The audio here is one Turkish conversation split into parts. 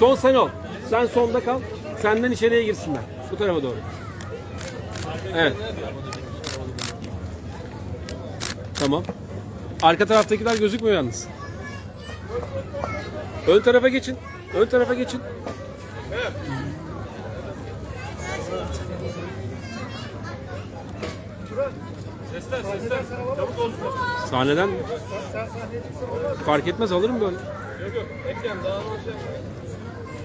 Son sen ol. Sen sonda kal. Senden içeriye girsinler. Bu tarafa doğru. Evet. Tamam. Arka taraftakiler gözükmüyor yalnız. Ön tarafa geçin. Ön tarafa geçin. Sesler sesler. Çabuk olsun. Sahneden fark etmez alırım böyle. Yok yok. Ekleyen daha.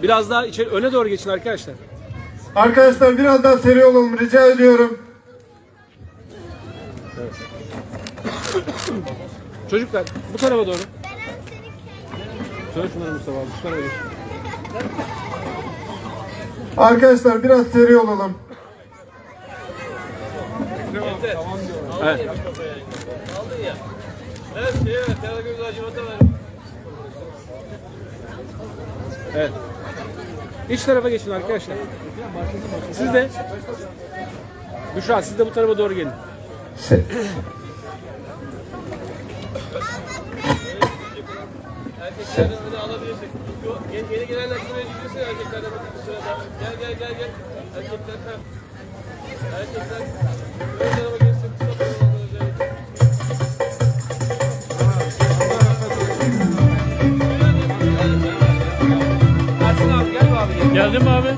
Biraz daha içeri öne doğru geçin arkadaşlar. Arkadaşlar biraz daha seri olalım rica ediyorum. Çocuklar bu tarafa doğru. Söyle şunları Mustafa abi. Şu tarafa geç. Arkadaşlar biraz seri olalım. Yeter. Evet. Aldın ya. Evet şeye ver. Evet. İç tarafa geçin arkadaşlar. Siz de Büşra siz de bu tarafa doğru gelin. Erkeklerden. Yok, Yeni, yeni gelenler buraya gidiyorsun erkeklerden bir sırada. Gel gel gel gel. Erkekler. Erkekler ön tarafa gel abi. Geldim abi.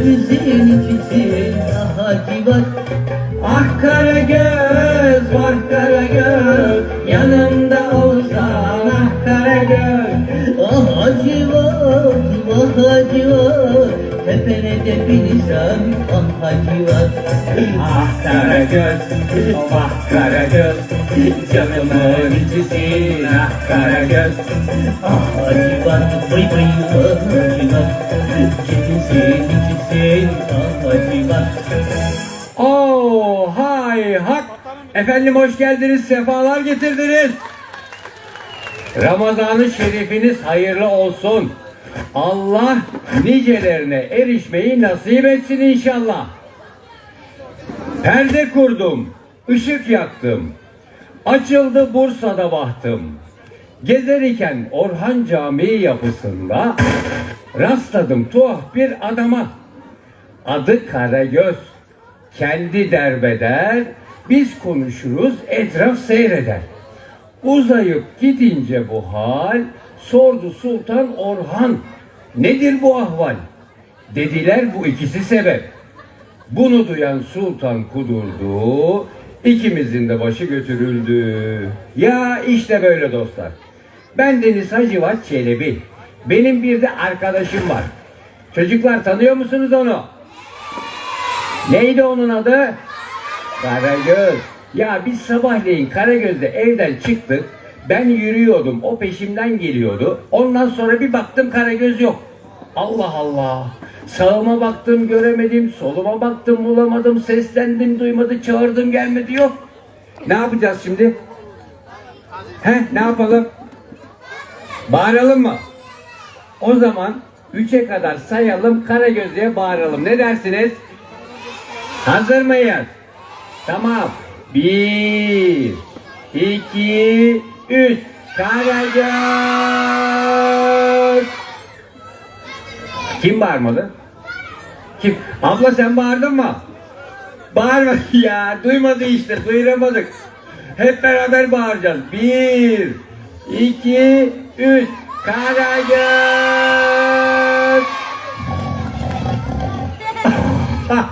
Cebicin içisin ah Hacivat Ah Karagöz, ah Karagöz Yanımda olsan ah Karagöz Ah Hacivat, ah Hacivat Tepene de binsem ah Hacivat Ah Karagöz, ah Karagöz Canımın içisin ah Karagöz Ah Hacivat, vıy vıy ah Hacivat Cipisin içisin ah Hacivat Oo hay hak. Efendim hoş geldiniz, sefalar getirdiniz. Ramazan-ı şerifiniz hayırlı olsun. Allah nicelerine erişmeyi nasip etsin inşallah. Perde kurdum, ışık yaktım. Açıldı Bursa'da bahtım. Gezerken Orhan Camii yapısında rastladım tuhaf bir adama. Adı Karagöz. Kendi derbeder, biz konuşuruz, etraf seyreder. Uzayıp gidince bu hal, sordu Sultan Orhan, nedir bu ahval? Dediler bu ikisi sebep. Bunu duyan sultan kudurdu, ikimizin de başı götürüldü. Ya işte böyle dostlar. Ben Deniz Hacivat Çelebi. Benim bir de arkadaşım var. Çocuklar tanıyor musunuz onu? Neydi onun adı? Karagöz. Ya biz sabahleyin Karagöz'de evden çıktık. Ben yürüyordum. O peşimden geliyordu. Ondan sonra bir baktım Karagöz yok. Allah Allah. Sağıma baktım göremedim. Soluma baktım bulamadım. Seslendim duymadı. Çağırdım gelmedi yok. Ne yapacağız şimdi? He ne yapalım? Bağıralım mı? O zaman 3'e kadar sayalım Karagöz'e bağıralım. Ne dersiniz? Hazır mıyız? Tamam. Bir, iki, üç. Karagöz. Kim bağırmadı? Kim? Abla sen bağırdın mı? Bağırma ya. Duymadı işte. Duyuramadık. Hep beraber bağıracağız. Bir, iki, üç. Karagöz.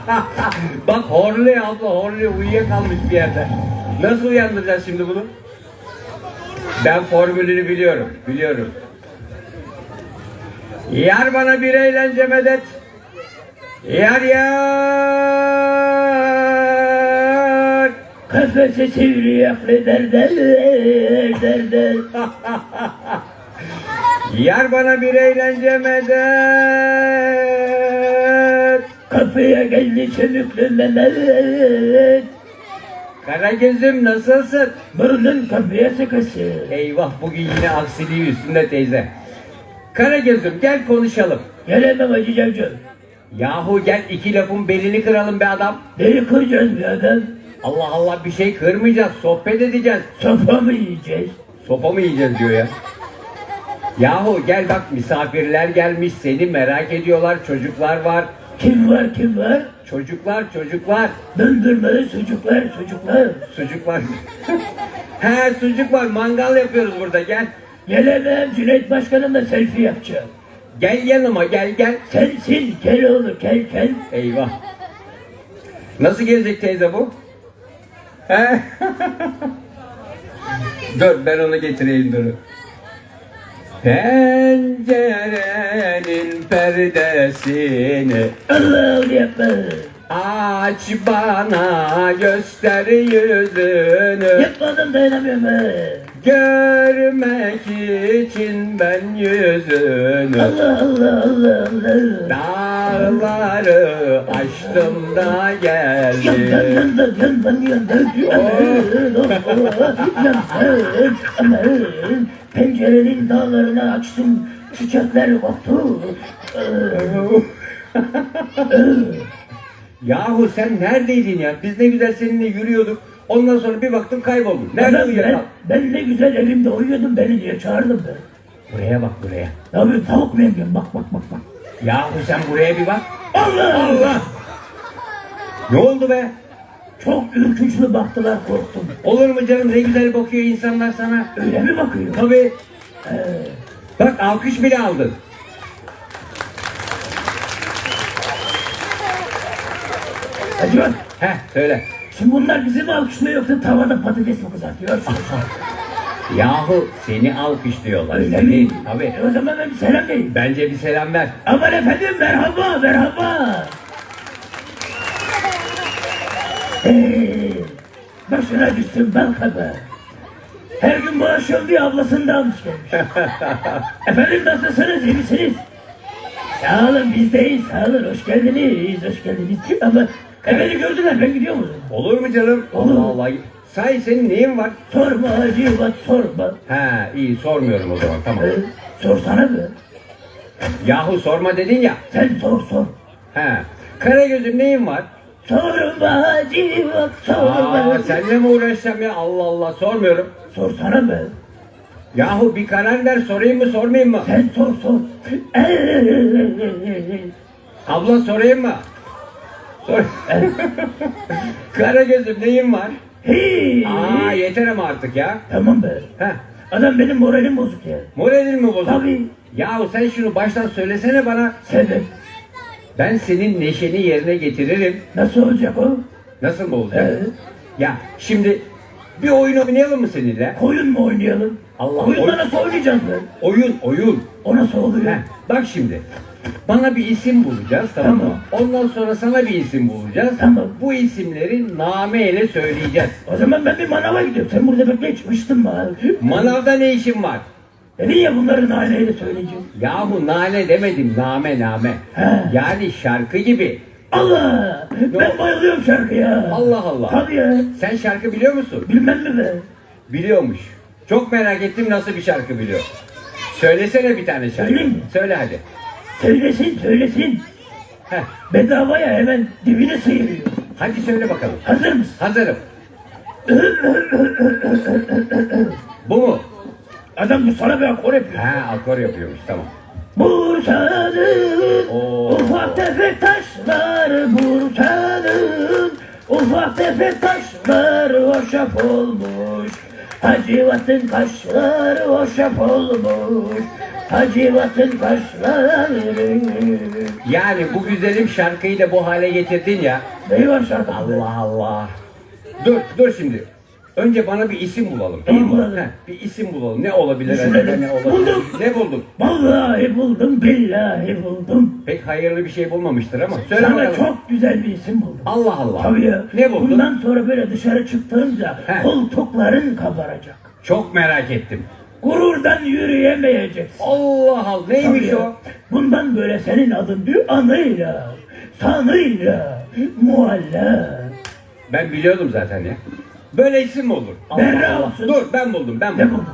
Bak horluyor abla horluyor uyuyakalmış bir yerde. Nasıl uyandıracağız şimdi bunu? Ben formülünü biliyorum. Biliyorum. Yar bana bir eğlence medet. Yar yar. Kafesi sivriyaklı derder derder. Yar bana bir eğlence medet. Kapıya geldi Mehmet. Kara gözüm nasılsın? Burnun kapıya sıkısı. Eyvah bugün yine aksiliği üstünde teyze. Kara gözüm gel konuşalım. Gelemem Hacı Cavcı. Yahu gel iki lafın belini kıralım be adam. Beni kıracağız bir adam. Allah Allah bir şey kırmayacağız, sohbet edeceğiz. Sopa mı yiyeceğiz? Sopa mı yiyeceğiz diyor ya. Yahu gel bak misafirler gelmiş seni merak ediyorlar çocuklar var. Kim var kim var? Çocuklar çocuklar. Döndürmeli sucuklar sucuklar. Sucuk var. He sucuk var mangal yapıyoruz burada gel. Gelemem Cüneyt Başkanımla selfie yapacağım. Gel yanıma gel gel. Sensin kel oğlu kel kel. Eyvah. Nasıl gelecek teyze bu? He? dur ben onu getireyim dur. Pencerenin perdesini aç bana göster yüzünü Yapmadım dayanamıyorum. Görmek için ben yüzünü Allah Allah Allah Allah. dağları aştım da geldim. yandan yandan yandan yandan yandan aman pencerenin dağlarını açtım çiçekler koktu Yahu sen neredeydin ya? Biz ne güzel seninle yürüyorduk. Ondan sonra bir baktım kayboldun. Nerede ben, ben, uyuyakal? ben ne güzel evimde uyuyordum beni diye çağırdım ben. Buraya bak buraya. Ne yapayım tavuk mu yemiyorum bak bak bak bak. Yahu sen buraya bir bak. Allah Allah! Ne oldu be? Çok ürkünçlü baktılar korktum. Olur mu canım ne güzel bakıyor insanlar sana. Öyle mi bakıyor? Tabii. Ee, Bak alkış bile aldın. Hacı bak, Heh söyle. Şimdi bunlar bizi mi alkışlıyor yoksa tavada patates mi kızartıyor? Yahu seni alkışlıyorlar. Öyle mi? Tabii. E o zaman ben bir selam vereyim. Bence bir selam ver. Aman efendim merhaba merhaba. Ee, başına düşsün bal kabağı. Her gün diye ablasını da almış gelmiş. efendim nasılsınız iyi misiniz? Sağ olun bizdeyiz sağ olun hoş geldiniz hoş geldiniz. Ama e, beni gördüler ben gidiyor musun? Olur mu canım? Olur. Allah Allah. Say senin neyin var? Sorma hacı bak sorma. Ha iyi sormuyorum o zaman tamam. Ee, sorsana be. Yahu sorma dedin ya. Sen sor sor. Ha. Karagöz'üm neyin var? Sorma hacı bak sorma. Aa, senle mi uğraşacağım ya? Allah Allah sormuyorum. Sorsana be. Yahu bir karar ver sorayım mı sormayayım mı? Sen sor sor. Abla sorayım mı? Sor. Karagöz'üm neyin var? Hey. Aa yeter ama artık ya. Tamam be. Heh. Adam benim moralim bozuk ya. Moralin mi bozuk? Tabii. Yahu sen şunu baştan söylesene bana. Sebep. Ben senin neşeni yerine getiririm. Nasıl olacak o? Nasıl mı olacak? Evet. Ya şimdi bir oyun oynayalım mı seninle? Koyun mu oynayalım? Allah, Oyunda oyun- nasıl oynayacağız be? Oyun, oyun. O nasıl oluyor? Heh, bak şimdi. Bana bir isim bulacağız tamam mı? Ondan sonra sana bir isim bulacağız. Tamam. Bu isimleri name ile söyleyeceğiz. O zaman ben bir manava gidiyorum. Sen burada bekle çıkmıştın mı? Manavda ne işin var? Dedin ya bunları naneyle söyleyeceğim. Yahu nane demedim name name. He. Yani şarkı gibi. Allah! Ben bayılıyorum şarkıya. Allah Allah. Tabii ya. Sen şarkı biliyor musun? Bilmem mi be? Biliyormuş. Çok merak ettim nasıl bir şarkı biliyor. Söylesene bir tane şarkı. Söyleyeyim mi? Söyle hadi. Söylesin söylesin. Heh. Bedavaya hemen dibine sıyırıyor. Hadi söyle bakalım. Hazır mısın? Hazırım. Bu mu? Adam bu sana bir akor yapıyor. Ha akor yapıyormuş tamam. Bursa'nın Oo. ufak tefek taşlar Bursa'nın ufak tefek taşlar hoşaf olmuş Hacivat'ın kaşları hoşaf olmuş Hacivat'ın kaşları. Yani bu güzelim şarkıyı da bu hale getirdin ya. Neyi var şarkı? Allah Allah. Dur dur şimdi. Önce bana bir isim bulalım. Tamam mı? bulalım? Heh, bir isim bulalım. Ne olabilir Düşünelim. acaba ne olabilir? Buldum. Ne buldun? Vallahi buldum, billahi buldum. Pek hayırlı bir şey bulmamıştır ama. Söyle Sana bakalım. çok güzel bir isim buldum. Allah Allah. Tabii ya. Ne buldun? Bundan sonra böyle dışarı çıktığınca He. koltukların kabaracak. Çok merak ettim. Gururdan yürüyemeyeceksin. Allah Allah. Neymiş Tabii o? Bundan böyle senin adın bir anıyla, sanıyla, mualla. Ben biliyordum zaten ya. Böyle isim mi olur? Allah Berra Allah. olsun. Dur ben buldum ben Ne buldum. buldun?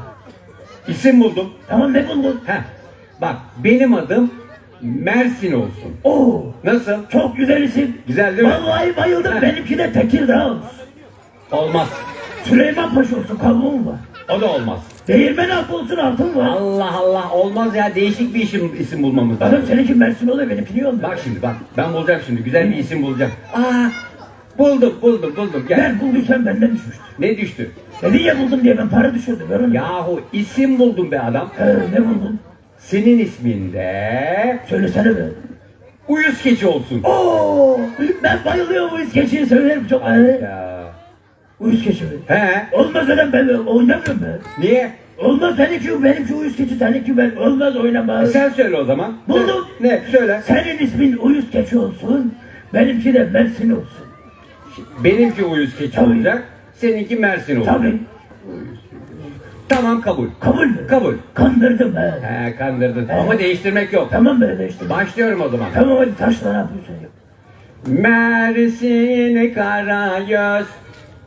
İsim buldum. Tamam ne buldun? Heh. Bak benim adım Mersin olsun. Oo, Nasıl? çok güzel isim. Güzel değil mi? Vallahi bayıldım. Heh. Benimki de Tekirdağ olsun. Olmaz. Süleyman Paşa olsun, kavuğum var. O da olmaz. Değirmen altı olsun, altın var. Allah Allah olmaz ya değişik bir isim, isim bulmamız Adam lazım. seninki Mersin oluyor, benimki niye olmuyor? Bak şimdi bak ben bulacağım şimdi güzel bir isim bulacağım. Aa buldum buldum buldum gel. Ben bulduysam benden düşmüştü. Ne düştü? Dedin ya buldum diye ben para düşürdüm. Görün ya. Yahu isim buldum be adam. He, ne buldun? Senin isminde Söylesene be. uyuz keçi olsun. Oo, ben bayılıyorum bu iskeçiyi söylerim çok. He, Ya. uyuz keçi mi? He? Olmaz adam ben oynamıyorum ben. Niye? Olmaz seninki benimki uyuz keçi seninki ben. Olmaz E oynamaz. sen söyle o zaman. Buldum. Ne? ne? Söyle. Senin ismin uyuz keçi olsun. Benimki de Mersin olsun. Benimki uyuz keçi Tabii. olacak. Seninki Mersin olacak. Tabii. Tamam kabul. Kabul mü? Kabul. Kandırdım he. He kandırdın. He. Ama değiştirmek yok. Tamam böyle de işte. Başlıyorum o zaman. Tamam hadi taşla ne yapıyorsun ya? Mersin Karagöz.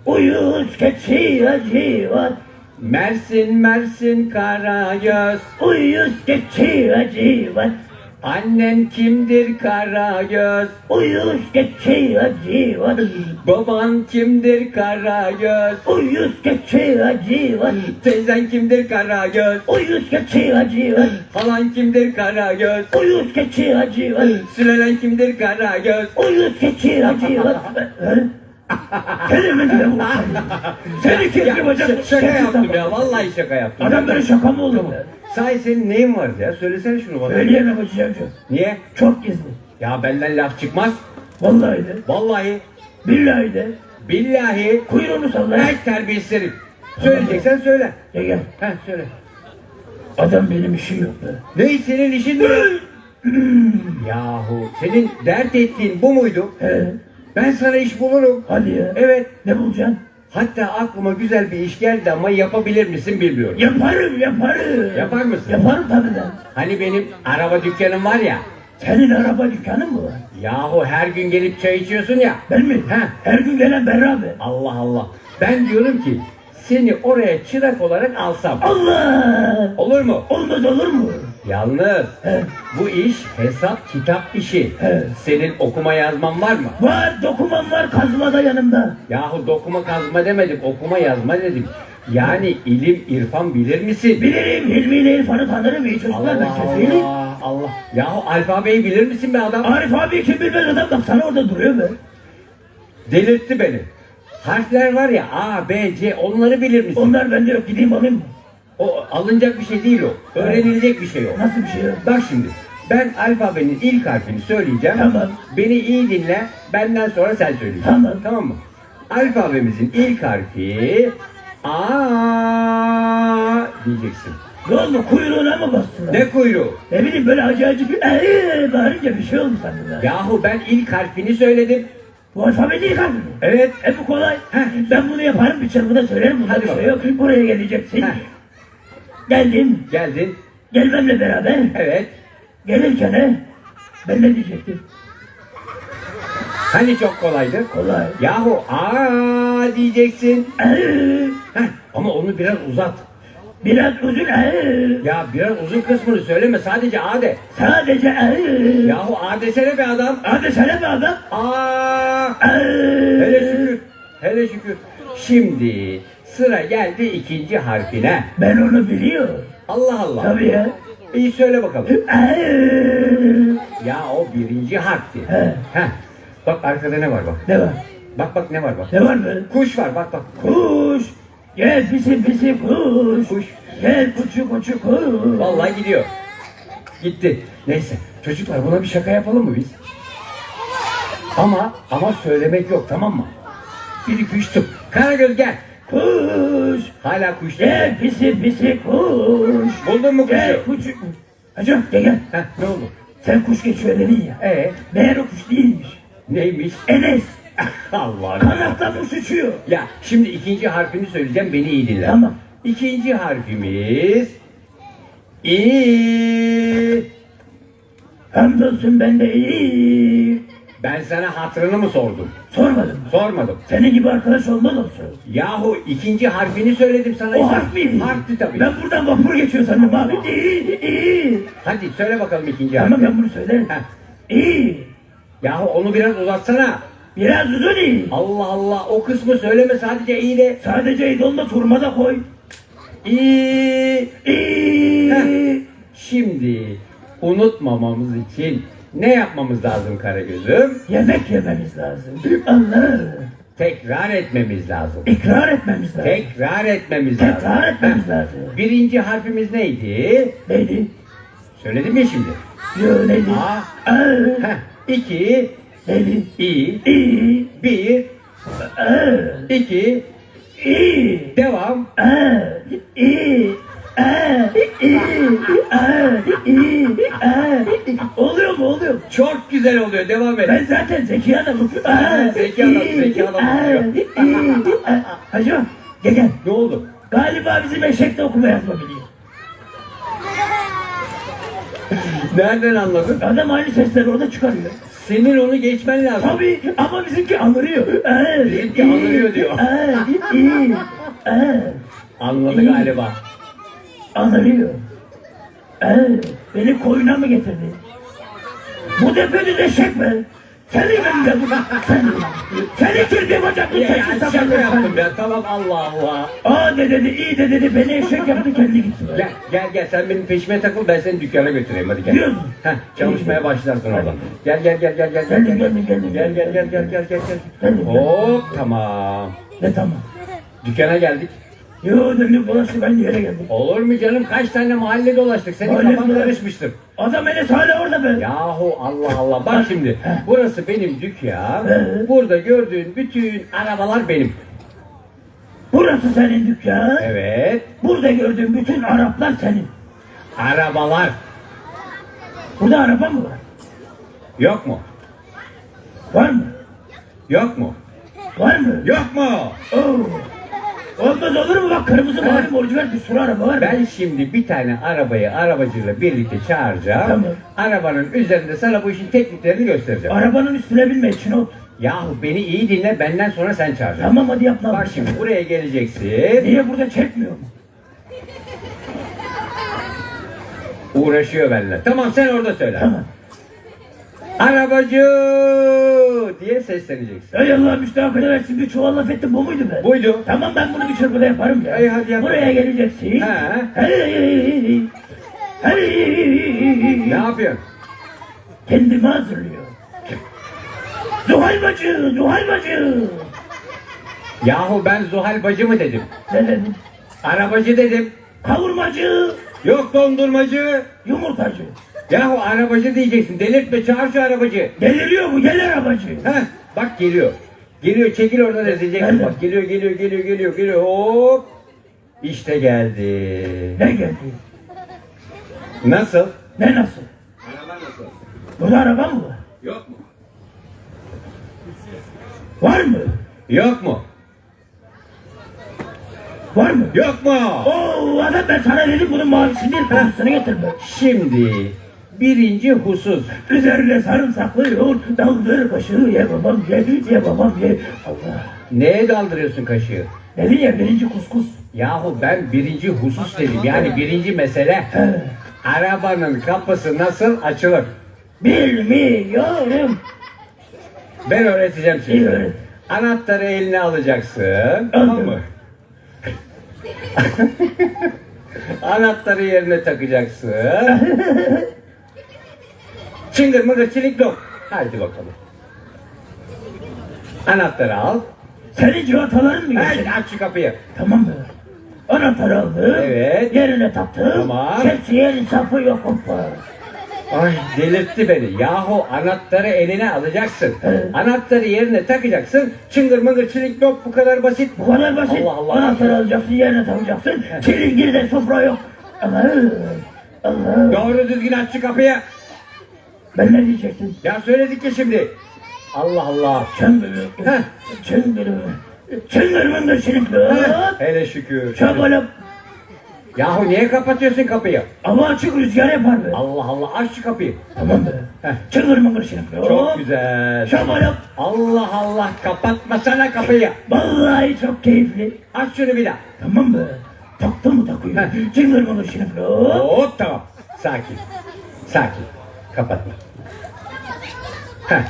Uyuz keçi acı var. Mersin Mersin Karagöz. Uyuz keçi acı var. Annen kimdir Karagöz? Uyuz keçi acı var. Baban kimdir Karagöz? Uyuz keçi acı var. Teyzen kimdir Karagöz? Uyuz keçi acı var. Halan kimdir Karagöz? Uyuz keçi acı var. Sülelen kimdir Karagöz? Uyuz keçi acı mi diye bu? Seni Ya, hocam. ş- şaka yaptım ya. Vallahi şaka yaptım. Adam böyle şaka mı olur be? Sahi senin neyin var ya? Söylesene şunu bana. Söyleyemem hocam. Niye? Çok gizli. Ya benden laf çıkmaz. Vallahi de. Vallahi. Billahi de. Billahi. Kuyruğunu salla. Her terbiyesiz herif. Söyleyeceksen söyle. Gel gel. Heh söyle. Adam benim işim yok be. Ne senin işin mi? Yahu senin dert ettiğin bu muydu? He. Ben sana iş bulurum. Hadi ya. Evet. Ne bulacaksın? Hatta aklıma güzel bir iş geldi ama yapabilir misin bilmiyorum. Yaparım yaparım. Yapar mısın? Yaparım tabii ben. Hani benim araba dükkanım var ya. Senin araba dükkanın mı var? Yahu her gün gelip çay içiyorsun ya. Ben mi? He. Her gün gelen beraber. Allah Allah. Ben diyorum ki seni oraya çırak olarak alsam. Allah! Olur mu? Olmaz olur mu? Yalnız bu iş hesap kitap işi. Senin okuma yazman var mı? Var dokuman var kazma da yanımda. Yahu dokuma kazma demedik, okuma yazma dedik. Yani ilim, irfan bilir misin? Bilirim Hilmi ile İrfan'ı tanırım iyi çocuklar ben Allah kefilim. Allah Allah. Yahu alfabeyi bilir misin be adam? Arif abi kim bilmez adam bak sana orada duruyor be. Delirtti beni. Harfler var ya A, B, C onları bilir misin? Onlar bende yok gideyim alayım? O alınacak bir şey değil o. Öğrenilecek bir şey o. Nasıl bir şey? Bak şimdi. Ben alfabenin ilk harfini söyleyeceğim. Tamam. Beni iyi dinle. Benden sonra sen söyleyeceksin. Tamam. Tamam mı? Alfabemizin ilk harfi A diyeceksin. Ne oldu kuyruğuna mı bastılar? Ne kuyruğu? Ne bileyim böyle acı bir eee bağırınca bir şey oldu sandım ben. Yahu ben ilk harfini söyledim. Bu alfabe değil kaldı. Evet. E bu kolay. Ben bunu yaparım bir çırpıda söylerim. Hadi bir şey bakalım. yok. Buraya geleceksin. Heh. Geldim. Geldin. Gelmemle beraber Evet. gelirken he, ben ne diyecektim? Hani çok kolaydı? Kolay. Yahu A diyeceksin. Eee, Heh, ama onu biraz uzat. biraz uzun eee, Ya biraz uzun kısmını söyleme sadece A de. sadece eee. Yahu A desene be adam. Hadi sana be adam. A. Eee. Hele şükür. Hele şükür. Şimdi sıra geldi ikinci harfine. Ben onu biliyorum. Allah Allah. Tabii ya. İyi söyle bakalım. Ya o birinci harfti. He. Heh. Bak arkada ne var bak. Ne var? Bak bak ne var bak. Ne var be? Kuş var bak bak. Kuş. Gel pisi pisi kuş. Kuş. Gel kuçu kuçu kuş. Vallahi gidiyor. gitti. Neyse çocuklar buna bir şaka yapalım mı biz? Ama ama söylemek yok tamam mı? Bir iki üç tık. Karagöz gel. Kuş. Hala kuş Gel değil. pisi pisi kuş. Buldun mu Gel kuşu? kuş. Hacı gel gel. Heh, ne oldu? Sen kuş geçiyor dedin ya. Ee, Meğer o kuş değilmiş. neymiş? Enes. Allah Kanatlanmış uçuyor. Ya şimdi ikinci harfini söyleyeceğim beni iyi dinle. Tamam. İkinci harfimiz İ. Hamdolsun ben de iyi. Ben sana hatırını mı sordum? Sormadım. Sormadım. Senin gibi arkadaş olmaz olsun. Yahu ikinci harfini söyledim sana. O harf miydi? Harfti tabii. Ben buradan vapur geçiyor sandım abi. İyi, iyi. Hadi söyle bakalım ikinci harfi. ben bunu söylerim. Heh. İyi. Yahu onu biraz uzatsana. Biraz uzun iyi. Allah Allah o kısmı söyleme sadece iyi de. Sadece iyi olmaz hurma da koy. İyi. İyi. Heh. Şimdi unutmamamız için ne yapmamız lazım Karagöz'üm? Yemek yememiz lazım. Allah. Tekrar etmemiz lazım. İkrar etmemiz lazım. Tekrar etmemiz lazım. Tekrar etmemiz lazım. Birinci harfimiz neydi? Neydi? Söyledim ya şimdi. Yo neydi? A. Aa. Heh. İki. Neydi? İyi. İyi. Bir. Aa. iki. İyi. Devam. Aa. İyi. Oluyor mu oluyor mu? Çok güzel oluyor. Devam et. Ben zaten zeki adamım. Zeki adam, zeki adam aa. Hacı gel gel. Ne oldu? Galiba bizim eşek de okuma yazma biliyor. Nereden anladın? Adam aynı sesleri orada çıkarıyor. Senin onu geçmen lazım. Tabii ama bizimki anırıyor. Bizimki anırıyor diyor. Anladı galiba. Anırıyor. Aa, beni koyuna mı getirdin? Bu defeniz eşek mi? Seni ben de bu. Sen. Seni kirli Ya, keçi ya, şaka yaptım ya. Tamam Allah Allah. Aa de dedi, iyi de dedi, beni eşek yaptı kendi gitti. Gel gel gel sen benim peşime takıl ben seni dükkana götüreyim hadi gel. Gidiyoruz. Heh, çalışmaya başlarsın orada. Gel gel gel gel gel gel gel gel gel gel gel gel gel gel. Hop tamam. Ne tamam. Dükkana geldik. Yo döndüm dolaştım ben yere geldim. Olur mu canım kaç tane mahalle dolaştık senin Mahalle kafan mi? karışmıştır. Adam Enes hala orada be. Yahu Allah Allah bak şimdi burası benim dükkan. Ee? Burada gördüğün bütün arabalar benim. Burası senin dükkan. Evet Burada gördüğün bütün Araplar senin. arabalar Burada araba mı var? yok mu? Var mı? Yok mu? Var mı? Yok mu? Oo. Olmaz olur mu bak kırmızı mavi borcu ver bir sürü araba var. Ben şimdi bir tane arabayı arabacıyla birlikte çağıracağım. Tamam. Arabanın üzerinde sana bu işin tekniklerini göstereceğim. Arabanın üstüne binme içine otur. Yahu beni iyi dinle benden sonra sen çağıracaksın. Tamam hadi yap ne Bak şimdi buraya geleceksin. Niye burada çekmiyor mu? Uğraşıyor benimle. Tamam sen orada söyle. Tamam. Arabacı diye sesleneceksin. Ey Allah müstahak edersin bir çuval laf ettim bu muydu be? Buydu. Tamam ben bunu bir çırpıda yaparım ya. Ey, hadi yap. Buraya geleceksin. He. Hey. Hey. Ne yapıyorsun? Kendimi hazırlıyor. Zuhal bacı, Zuhal bacı. Yahu ben Zuhal bacı mı dedim? Ne dedim? Arabacı dedim. Kavurmacı, Yok dondurmacı. yumurtacı. Yahu arabacı diyeceksin. Delirtme çağır şu arabacı. Deliriyor bu, gel arabacı. Heh, bak geliyor. Geliyor çekil oradan ezeceksin. Bak geliyor geliyor geliyor geliyor geliyor. Hop. İşte geldi. Ne geldi? Nasıl? Ne nasıl? Araba nasıl? Burada araba mı var? Yok mu? Var mı? Yok mu? Var mı? Yok mu? Oo adam ben sana dedim bunun mavisini kırmızısını getirme. Şimdi birinci husus. Üzerine sarımsaklı yoğurt, daldır kaşığı ye babam ye, ye babam ye. Allah. Neye daldırıyorsun kaşığı? Dedin ya birinci kuskus. Yahu ben birinci husus dedim. Yani birinci mesele. He. Arabanın kapısı nasıl açılır? Bilmiyorum. Ben öğreteceğim İyi size. öğret. Anahtarı eline alacaksın. Tamam mı? Anahtarı yerine takacaksın. Çıngır mıngır çilik yok. Hadi bakalım. Anahtarı al. Senin civataların mı geçti? aç şu kapıyı. Tamam mı? Anahtarı aldım. Evet. Yerine taktım. Tamam. Şemsiye insafı yok hoppa. Ay delirtti beni. Yahu anahtarı eline alacaksın. Evet. Anahtarı yerine takacaksın. Çıngır mıngır çilik yok bu kadar basit. Bu kadar basit. Allah Allah. Anahtarı alacaksın, yerine takacaksın. Çilingirde sofra yok. Allah, Allah. Doğru düzgün aç şu kapıyı. Ben ne diyecektim? Ya söyledik ya şimdi. Allah Allah. Heh. çıngırı, çıngırımın çilingirde. Heh, Hele şükür. Çabalap. Yahu niye kapatıyorsun kapıyı? Ama açık rüzgar yapar be. Allah Allah aç şu kapıyı. Tamam be. Çıngır mıngır çilingirde. Çok güzel. Çabalap. Allah Allah kapatmasana kapıyı. Vallahi çok keyifli. Aç şunu bir daha. Tamam be. Taktın mı takıyor? Çıngır mıngır çilingirde. Hop tamam. Sakin. Sakin. Kapatma. Heh.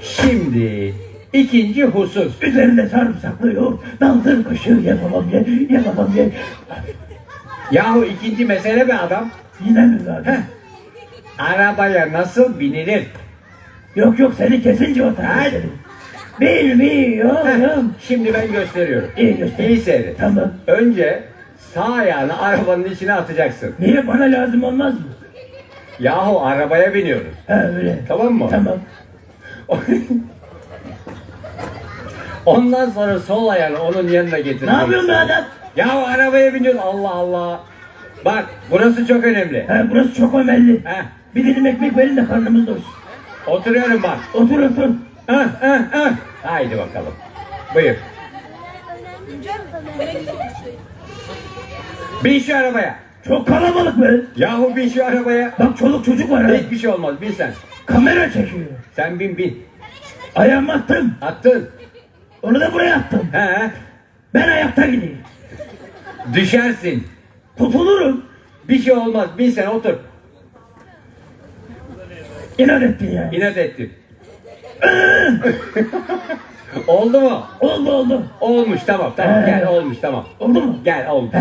Şimdi ikinci husus. Üzerinde sarımsaklı yoğurt, daldır kışı, ye babam ye, ye babam ye. Yahu ikinci mesele be adam. Yine mi zaten? Heh. Arabaya nasıl binilir? Yok yok seni kesince o tarafa Hadi. istedim. Bilmiyorum. Şimdi ben gösteriyorum. İyi göster. İyi seyret. Tamam. Önce sağ ayağını arabanın içine atacaksın. Niye bana lazım olmaz mı? Yahu arabaya biniyoruz. Ha öyle. Tamam mı? Tamam. Ondan sonra sol ayağını onun yanına getireceksin. Ne yapıyorsun be adam? Yahu arabaya biniyorsun Allah Allah. Bak burası çok önemli. Ha burası çok ömelli. Heh, Bir dilim ekmek verin de karnımız doysun. oturuyorum bak. Otur otur. Hah, hah, hah. Haydi bakalım. Buyur. Bin şu arabaya. Çok kalabalık be. Yahu bin şu arabaya. Bak çoluk çocuk var ha. Hiçbir şey olmaz. Bin sen. Kamera çekiyor. Sen bin bin. Ayağımı attım. Attın. Onu da buraya attım. He. Ben ayakta gideyim. Düşersin. Tutulurum. Bir şey olmaz. Bin sen otur. İnat ettin ya. İnat ettin. Oldu mu? Oldu oldu. Olmuş tamam tamam gel olmuş tamam. Oldu mu? Gel olmuş.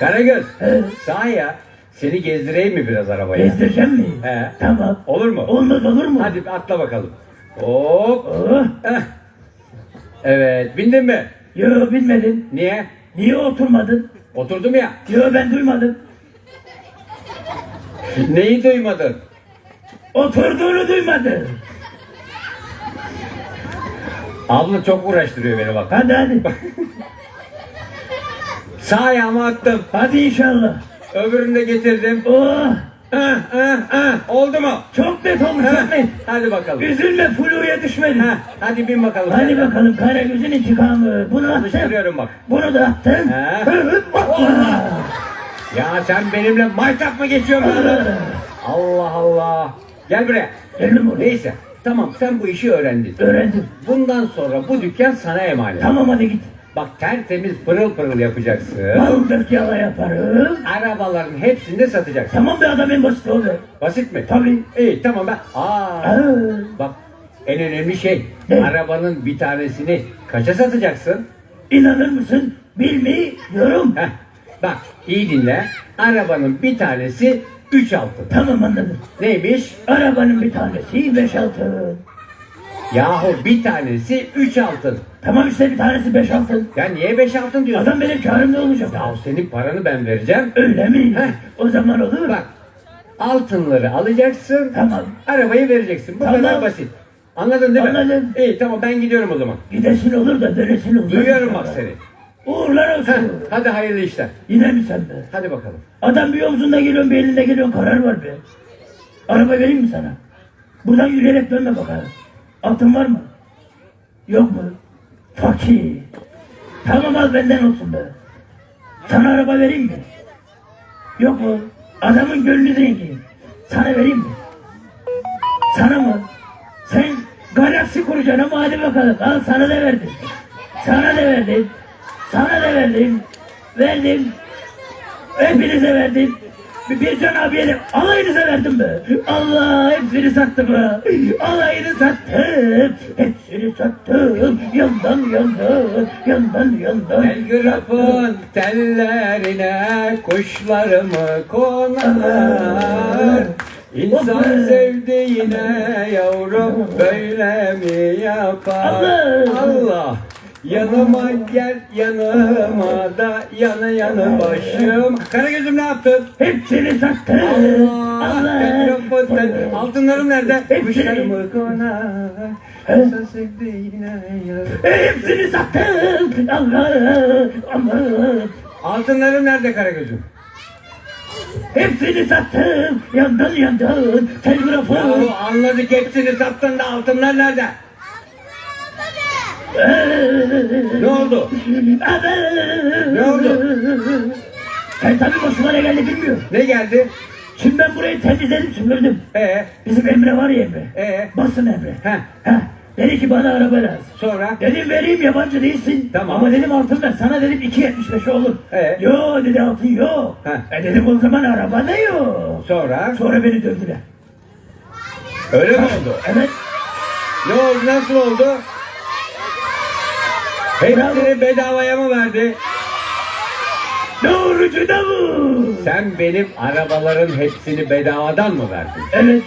Karagöz. He. Sağ ya. Seni gezdireyim mi biraz arabaya? Gezdireceğim mi? He. Tamam. Olur mu? Olmaz olur mu? Hadi atla bakalım. Hop. Oh. Heh. Evet bindin mi? Yo bilmedin. Niye? Niye oturmadın? Oturdum ya. Yo ben duymadım. Neyi duymadın? Oturduğunu duymadım. Abla çok uğraştırıyor beni bak. Hadi hadi. Sağ ayağımı attım. Hadi inşallah. Öbürünü de getirdim. Oh. Ah, ah, ah. Oldu mu? Çok net olmuş Heh. çok net. Hadi bakalım. Üzülme fluya düşmedin. Heh, Hadi bin bakalım. Hadi bakalım Karagöz'ün intikamı. Bunu attın. Bak. Bunu da attın. He. Hoppa. Ya sen benimle maytap mı geçiyorsun? Allah Allah. Gel buraya. Geldim buraya. Neyse. Tamam sen bu işi öğrendin. Öğrendim. Bundan sonra bu dükkan sana emanet. Tamam hadi git. Bak tertemiz pırıl pırıl yapacaksın. Dök yala yaparım. Arabaların hepsini de satacaksın. Tamam be adam en basit o be. Basit mi? Tabii. İyi tamam ben. Aa. Aa. Bak en önemli şey Ne? arabanın bir tanesini kaça satacaksın? İnanır mısın? Bilmiyorum. Heh, bak iyi dinle. Arabanın bir tanesi 3 altın. Tamam anladım. Neymiş? Arabanın bir tanesi beş altın. Yahu bir tanesi 3 altın. Tamam işte bir tanesi beş altın. Ya niye 5 altın diyorsun? Adam benim karımda olacak. Ya senin paranı ben vereceğim. Öyle mi? Heh. O zaman olur. Bak altınları alacaksın. Tamam. Arabayı vereceksin. Bu Tamam. kadar basit. Anladın değil mi? Anladım. İyi tamam ben gidiyorum o zaman. Gidesin olur da dönesin olur. Duyuyorum bak seni. Uğurlar olsun. Heh, hadi hayırlı işler. Yine mi sen be? Hadi bakalım. Adam bir omzunda geliyorsun bir elinde geliyorsun karar var be. Araba vereyim mi sana? Buradan yürüyerek dönme bakalım. Altın var mı? Yok mu? Fakir. Tamam al benden olsun be. Sana araba vereyim mi? Yok mu? Adamın gönlü zengin. Sana vereyim mi? Sana mı? Sen galaksi kuracaksın ama hadi bakalım. Al sana da verdim. Sana da verdim. Sana da verdim. Verdim. Hepinize verdim. Bir, can abiye de alayınıza verdim be. Allah hepsini sattım ha. Alayını sattım. Hepsini sattım. Yandan yandan. Yandan yandan. Telgrafın tellerine kuşlarımı konar İnsan sevdiğine yavrum böyle mi yapar? Allah! Allah! Yanıma gel yanıma da yanı yanı başım. Karagöz'üm ne yaptın? Hepsini sattım. Allah, Allah. altınlarım nerede? Kuşlarımı konar. Hepsini sattım. Allah. Allah. Altınlarım nerede Karagöz'üm? Hepsini sattım. Yandın yandın. Telgrafı. Yahu anladık hepsini sattın da altınlar nerede? Ne oldu? Ne oldu? Sen tabii başıma ne geldi bilmiyorum. Ne geldi? Şimdi ben burayı temizledim süpürdüm. Ee, Bizim Emre var ya Emre. ee, Basın Emre. Heh. Heh. Dedi ki bana araba lazım. sonra? Dedim vereyim yabancı değilsin. Tamam. Ama dedim altın ver. Sana dedim 2.75 olur. Ee? Yo dedi altın yok. Heh. E dedim o zaman araba da yok. Sonra? Sonra beni dövdüler. Öyle mi oldu? Evet. Ne oldu? Nasıl oldu? Hepsini bedavaya mı verdi? Doğrucu da bu. Sen benim arabaların hepsini bedavadan mı verdin? Evet.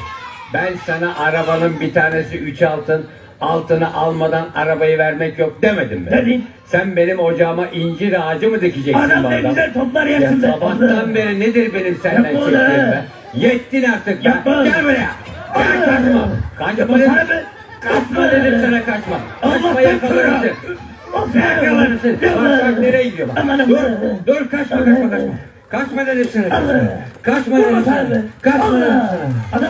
Ben sana arabanın bir tanesi üç altın, altını almadan arabayı vermek yok demedim mi? Dedin. Sen benim ocağıma incir ağacı mı dikeceksin Adam ne güzel toplar yersin be. sabahtan beri nedir benim senden Yapma çektiğim be? Yettin artık be. Yapma. Gel buraya. Gel kaçma. Kaçma dedim. Kaçma dedim sana kaçma. Kaçma. Of Yakalanırsın. Bak nereye gidiyor bak. Dur, dur kaçma kaçma kaçma. Kaçma dedim sana. Kaçma dedim sana. Kaçma dedim sana.